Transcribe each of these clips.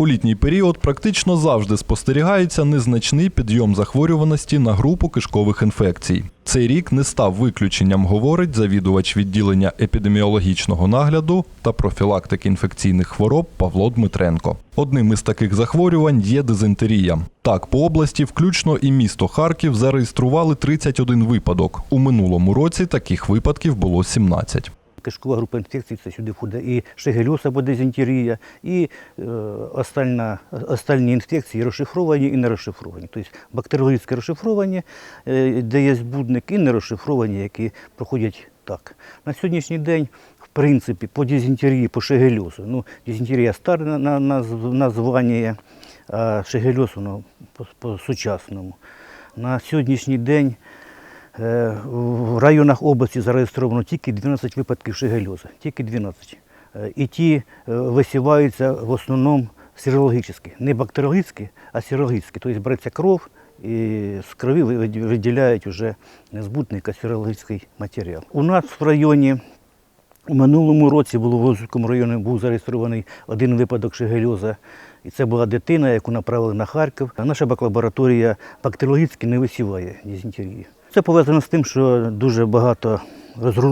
У літній період практично завжди спостерігається незначний підйом захворюваності на групу кишкових інфекцій. Цей рік не став виключенням, говорить завідувач відділення епідеміологічного нагляду та профілактики інфекційних хвороб Павло Дмитренко. Одним із таких захворювань є дизентерія. Так, по області, включно і місто Харків, зареєстрували 31 випадок. У минулому році таких випадків було 17. Кишкова група інфекцій це сюди входить і шегельоз або дизентерія, і е, остальна, остальні інфекції розшифровані і не розшифровані. Тобто бактеріологічні розшифровані, е, де є збудник, і не розшифровані, які проходять так. На сьогоднішній день, в принципі, по дизентерії, по шегельозу, ну, дизентерія старе на, на, наз- названня, а шегельоз воно по, по. На сьогоднішній день В районах області зареєстровано тільки 12 випадків шигельозу, тільки 12. Е, І ті е, висіваються в основному сірологічні, не бактеріологічні, а сірологічні. Тобто береться кров і з крові виділяють вже збутник, а сірологічний матеріал. У нас в районі у минулому році було в Лозівському районі був зареєстрований один випадок шигельоза. І це була дитина, яку направили на Харків. Наша бакалабораторія бактеріологічно не висіває дизентерії. Це пов'язано з тим, що дуже багато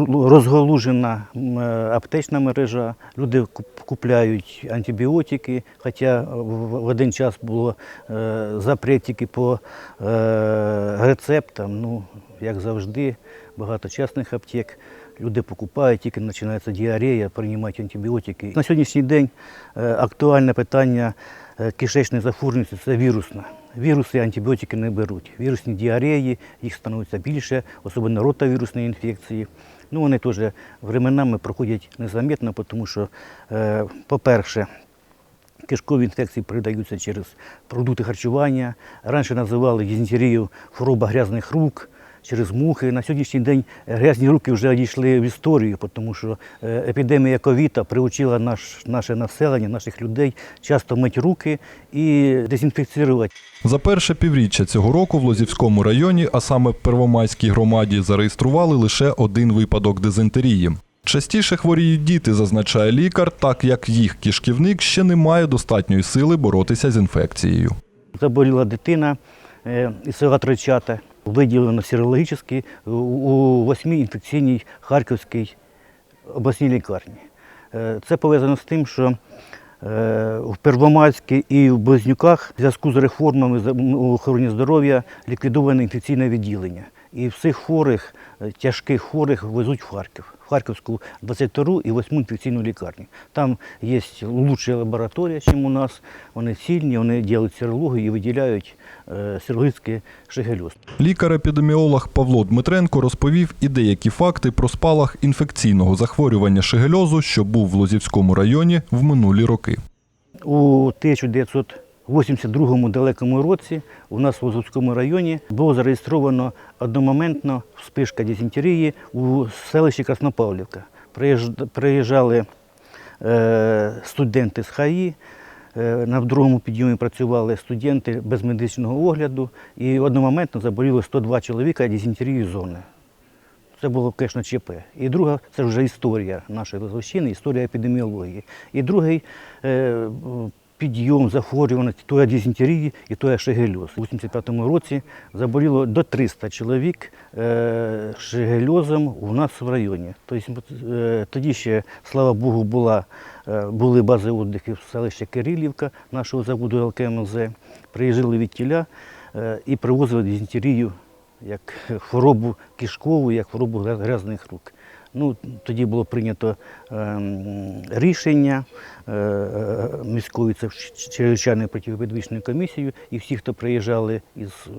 розголужена е, аптечна мережа. Люди куп- купляють антибіотики, хоча в один час було е, запретики по е, рецептам. Ну, як завжди, багато частних аптек. Люди покупають, тільки починається діарея, приймають антибіотики. На сьогоднішній день актуальне питання кишечної захворюваності це вірусна. Віруси антибіотики не беруть. Вірусні діареї, їх становиться більше, особливо ротавірусні інфекції. Ну, вони теж временами проходять незаметно, тому що, е, по-перше, Кишкові інфекції передаються через продукти харчування. Раніше називали дизентерію хвороба грязних рук через мухи. На сьогоднішній день грязні руки вже дійшли в історію, тому що е, епідемія ковіда приучила наш, наше населення, наших людей часто мити руки і дезінфікувати. За перше півріччя цього року в Лозівському районі, а саме в Первомайській громаді, зареєстрували лише один випадок дизентерії. Частіше хворіють діти, зазначає лікар, так як їх кишківник ще не має достатньої сили боротися з інфекцією. Заболіла дитина е, із села Тричата, виділено сірологічно у- у восьмій інфекційній Харківській обласній лікарні. Е, Це пов'язано з тим, що е, в Первомайській і в Близнюках в зв'язку з реформами охороні здоров'я ліквідоване інфекційне відділення. І всіх хворих, е, тяжких хворих везуть в Харків, в Харківську 22 і 8 інфекційну лікарню. Там є лучша лабораторія, ніж у нас. Вони сильні, вони роблять серологію і виділяють е, серологічний шигельоз. Лікар-епідеміолог Павло Дмитренко розповів і деякі факти про спалах інфекційного захворювання шигельозу, що був в Лозівському районі в минулі роки. У 1982 далекому році у нас в Лозовському районі було зареєстровано одномоментно вспишка дизентерії у селищі Краснопавлівка. Приїжджали е, студенти з ХАІ, е, на другому підйомі працювали студенти без медичного огляду і одномоментно заболіли 102 чоловіка дизентерією зони. Це було, звісно, ЧП. І друга це вже історія нашої Лозовщини, історія епідеміології. І другий е, підйом захворюваності тої дизентерії і тої шегельоз. У 85-му році заболіло до 300 чоловік е, шегельозом у нас в районі. Тобто, е, тоді ще, слава Богу, була, е, були бази віддиху в селищі Кирилівка нашого заводу ЛКМЗ. Приїжджали від тіля і привозили дизентерію як хворобу кишкову, як хворобу грязних рук. Ну, тоді було прийнято е, рішення е, е, міської це чрезвичайною протиепідемічною комісією, і всі, хто приїжджали із е,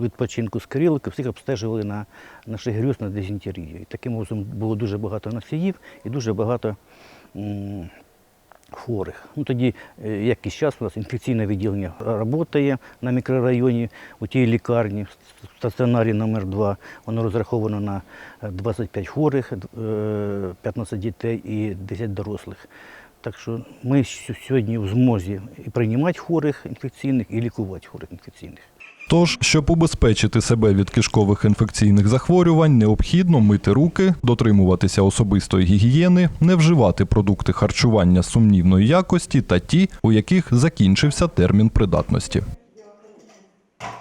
відпочинку з Кирилки, всіх обстежували на, на шигрюз, на дизентерію. І таким образом було дуже багато носіїв і дуже багато м, хворих. Ну, тоді, е, як і зараз, у нас інфекційне відділення працює на мікрорайоні у тій лікарні, в стаціонарі номер 2 Воно розраховано на е, 25 хворих, е, 15 дітей і 10 дорослих. Так що ми сьогодні в змозі і приймати хворих інфекційних, і лікувати хворих інфекційних. Тож, щоб убезпечити себе від кишкових інфекційних захворювань, необхідно мити руки, дотримуватися особистої гігієни, не вживати продукти харчування сумнівної якості та ті, у яких закінчився термін придатності.